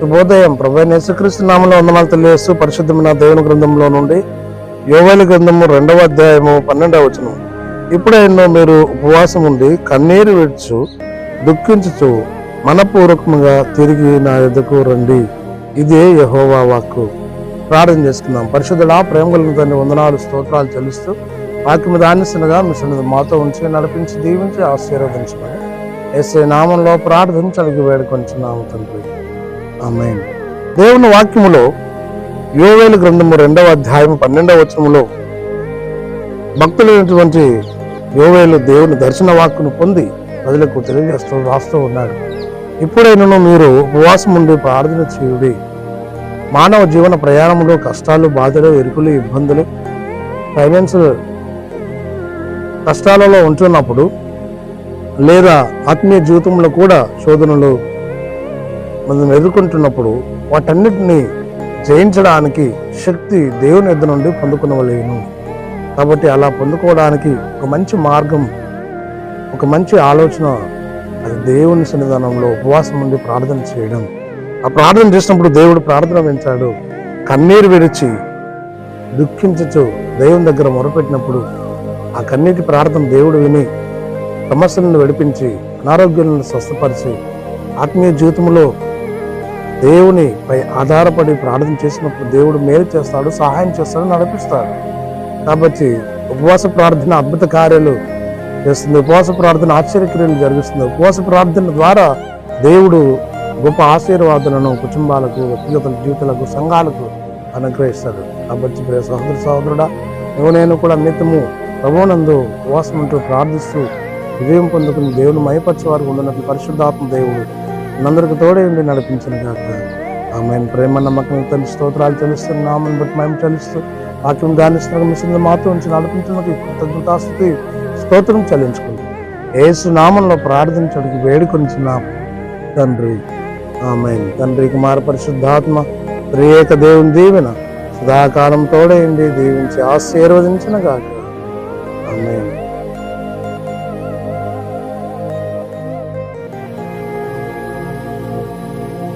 శుభోదయం. ప్రభు యేసుక్రీస్తు నామంలో వందనాలు తెలియజేస్తూ పరిశుద్ధమైన దేవుని గ్రంథంలో నుండి యోవేలు గ్రంథము రెండవ అధ్యాయము పన్నెండవ వచనం. ఇప్పుడైనా మీరు ఉపవాసం ఉండి కన్నీరు విడుచు దుఃఖించుచు మనపూర్వకంగా తిరిగి నా ఎదుకు రండి. ఇదే యహోవా వాక్కు. ప్రార్థన చేసుకుందాం. పరిశుద్ధులా ప్రేమ కలిగిన తండ్రి వందనాలు స్తోత్రాలు చెల్లిస్తూ వాక్యం దానిస్తున్నగా మిషన్ మాతో ఉంచి నడిపించి దీవించి ఆశీర్వదించమని ఎస్ఐ నామంలో ప్రార్థించడానికి వేడుకొంచున్నాము తండ్రి. దేవుని వాక్యములో యోవేలు గ్రంథము రెండవ అధ్యాయం పన్నెండవ వచనములో భక్తులైనటువంటి యోవేలు దేవుని దర్శన వాక్కును పొంది ప్రజలకు తెలియజేస్తూ రాస్తూ ఉన్నాడు. ఇప్పుడైనను మీరు ఉపవాసం ఉండి ప్రార్థన చేయుడి. మానవ జీవన ప్రయాణంలో కష్టాలు బాధలు ఎరుకులు ఇబ్బందులు ఫైనాన్షియల్ కష్టాలలో ఉంటున్నప్పుడు లేదా ఆత్మీయ జీవితంలో కూడా శోధనలు మనం ఎదుర్కొంటున్నప్పుడు వాటన్నిటిని జయించడానికి శక్తి దేవుని ఎద్దు నుండి పొందుకునవలేను. కాబట్టి అలా పొందుకోవడానికి ఒక మంచి మార్గం ఒక మంచి ఆలోచన అది దేవుని సన్నిధానంలో ఉపవాసం నుండి ప్రార్థన చేయడం. ఆ ప్రార్థన చేసినప్పుడు దేవుడు ప్రార్థన పెంచాడు కన్నీరు విడిచి దుఃఖించచ్చు దేవుని దగ్గర మొరపెట్టినప్పుడు ఆ కన్నీటి ప్రార్థన దేవుడు విని సమస్యలను విడిపించి అనారోగ్యాలను స్వస్థపరిచి ఆత్మీయ జీవితంలో దేవుని పై ఆధారపడి ప్రార్థన చేసినప్పుడు దేవుడు మేలు చేస్తాడు సహాయం చేస్తాడు నడిపిస్తాడు. కాబట్టి ఉపవాస ప్రార్థన అద్భుత కార్యాలు చేస్తుంది. ఉపవాస ప్రార్థన ఆశ్చర్యక్రియలు జరిగిస్తుంది. ఉపవాస ప్రార్థన ద్వారా దేవుడు గొప్ప ఆశీర్వాదాలను కుటుంబాలకు వ్యక్తిగత జీవితాలకు సంఘాలకు అనుగ్రహిస్తాడు. కాబట్టి ప్రియ సహోదర సహోదరుడా నువ్వు నేను కూడా నిత్యము ప్రభునందు ఉపవాసం ఉంటూ ప్రార్థిస్తూ విజయం పొందుకుని దేవుని మయపరిచే వారు ఉండనట్లు పరిశుద్ధాత్మ దేవుడు నందరికి తోడే ఉండి నడిపించిన కాక ఆమె ప్రేమ నమ్మకం తండ్రి స్తోత్రాలు చెల్లిస్తున్నామని బట్టి మేము చెల్లిస్తూ వాక్యం ధ్యానిస్తున్న మిషన్ మాతో ఉంచి నడిపించినందుకు కృతజ్ఞతాస్థుతి స్తోత్రం చెల్లించుకుంటాం ఏసు నామంలో ప్రార్థించడానికి వేడుకొనిచిన తండ్రి ఆమె తండ్రి కుమార పరిశుద్ధాత్మ త్రియేక దేవుని దీవెన సదాకాలం తోడేయండి దీవించి ఆశీర్వదించిన గాక ఆమె